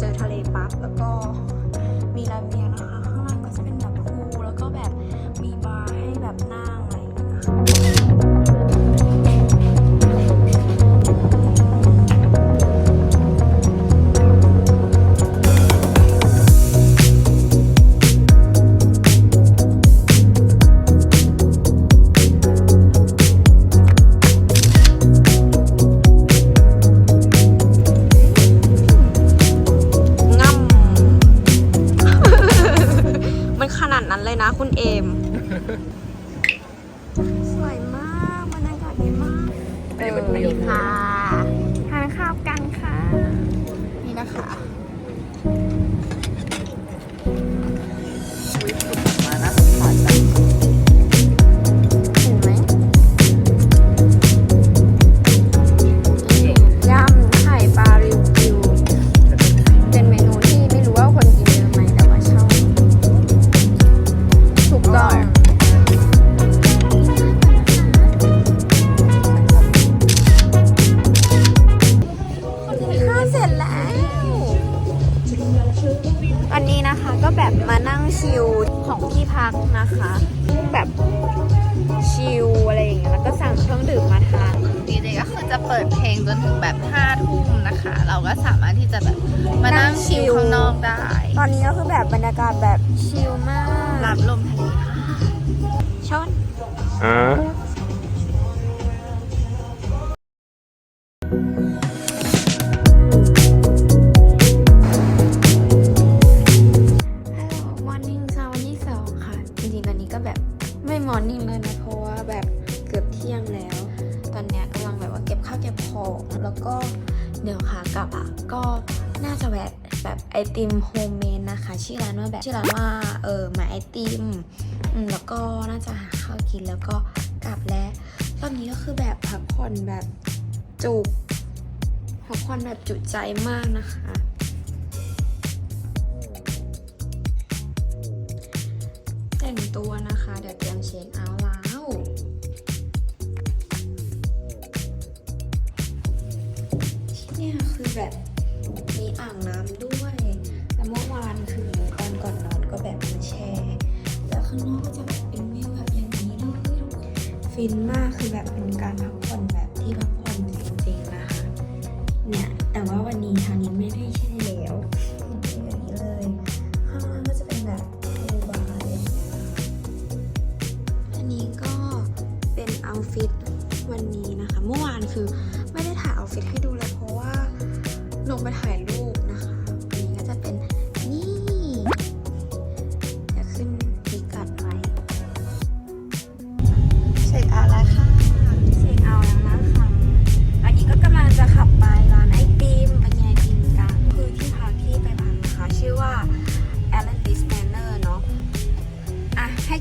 เจอทะเลปั๊บแล้วก็มีระเบียงนะคะ อันนี้นะคะก็แบบมานั่งชิลของที่พักนะคะ แบบชิลอะไรอย่างเงี้ยแล้วก็สั่งเครื่องดื่มมาทานดีเจก็คือจะเปิดเพลงจนถึงแบบห้าทุ่มนะคะ เราก็สามารถที่จะแบบมานั่งชิลข้างนอกได้ ตอนนี้ก็คือแบบบรรยากาศแบบชิลมากรับลมทะเลค่ะชนฮั อติมโฮมเมดนะคะ ชื่อร้านว่าแบบชื่อร้านว่าเออหมายไอติมแล้วก็น่าจะหาข้าวกินแล้วก็กลับแล้วรอบนี้ก็คือแบบพักผ่อนแบบจุกพักผ่อนแบบจุใจมากนะคะแต่งตัวนะคะ เดี๋ยวเตรียมเช็คเอาท์ ฟินมากคือแบบเป็นการพักผ่อนแบบที่พักผ่อนจริงๆนะคะเนี่ยแต่ว่าวันนี้ทางนี้ไม่ได้แช่แล้วเป็นอย่างนี้เลยข้างล่างก็จะเป็นแบบพูบาร์เลยอันนี้ก็เป็นเอาฟิตวันนี้นะคะ เมื่อวานคือไม่ได้ถ่ายเอาฟิตให้ดูเลยเพราะว่าลงไปถ่าย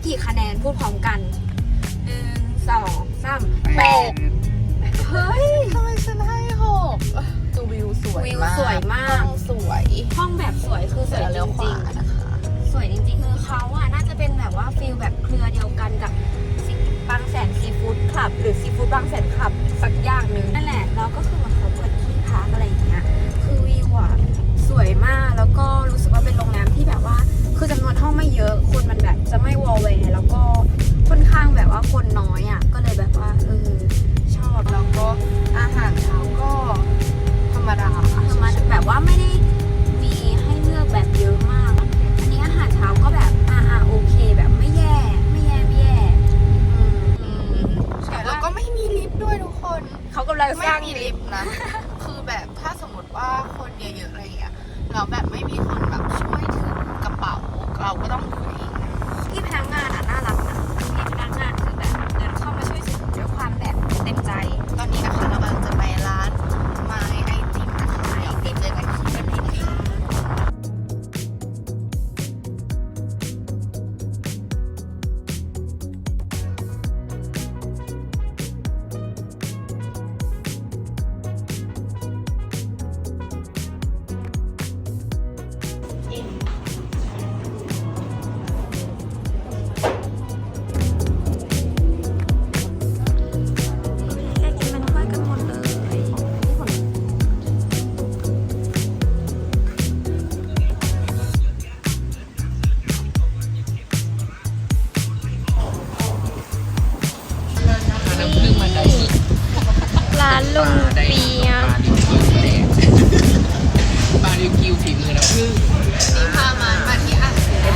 กี่คะแนนพูดพร้อมกันหนึ่งสองสามแปดเฮ้ยทำไมฉันให้หกดูวิวสวยวิวมากสวยมากห้องสวย ห้องแบบสวยคือสวยเดี๋ยวจเลี้ยวขริวางนะคะๆสวยจริงๆคือเขาอะน่าจะเป็นแบบว่าฟิลแบบเครือเดียวกันกับซีบางแสนซีฟู้ดคลับ หรือซีฟู้ดบางแสนคลับ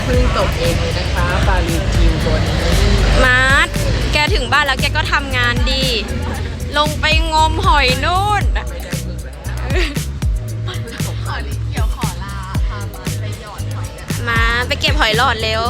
พิ่งตกเองเลยนะคะบาลีคิวตันี้มาร์ทแกถึงบ้านแล้วแกก็ทำงานดี ลงไปงมหอยนู่น ขอเดี๋ยวขอลาพามาไปหยอดหอยมาไปเก็บหอยหลอดเร็ว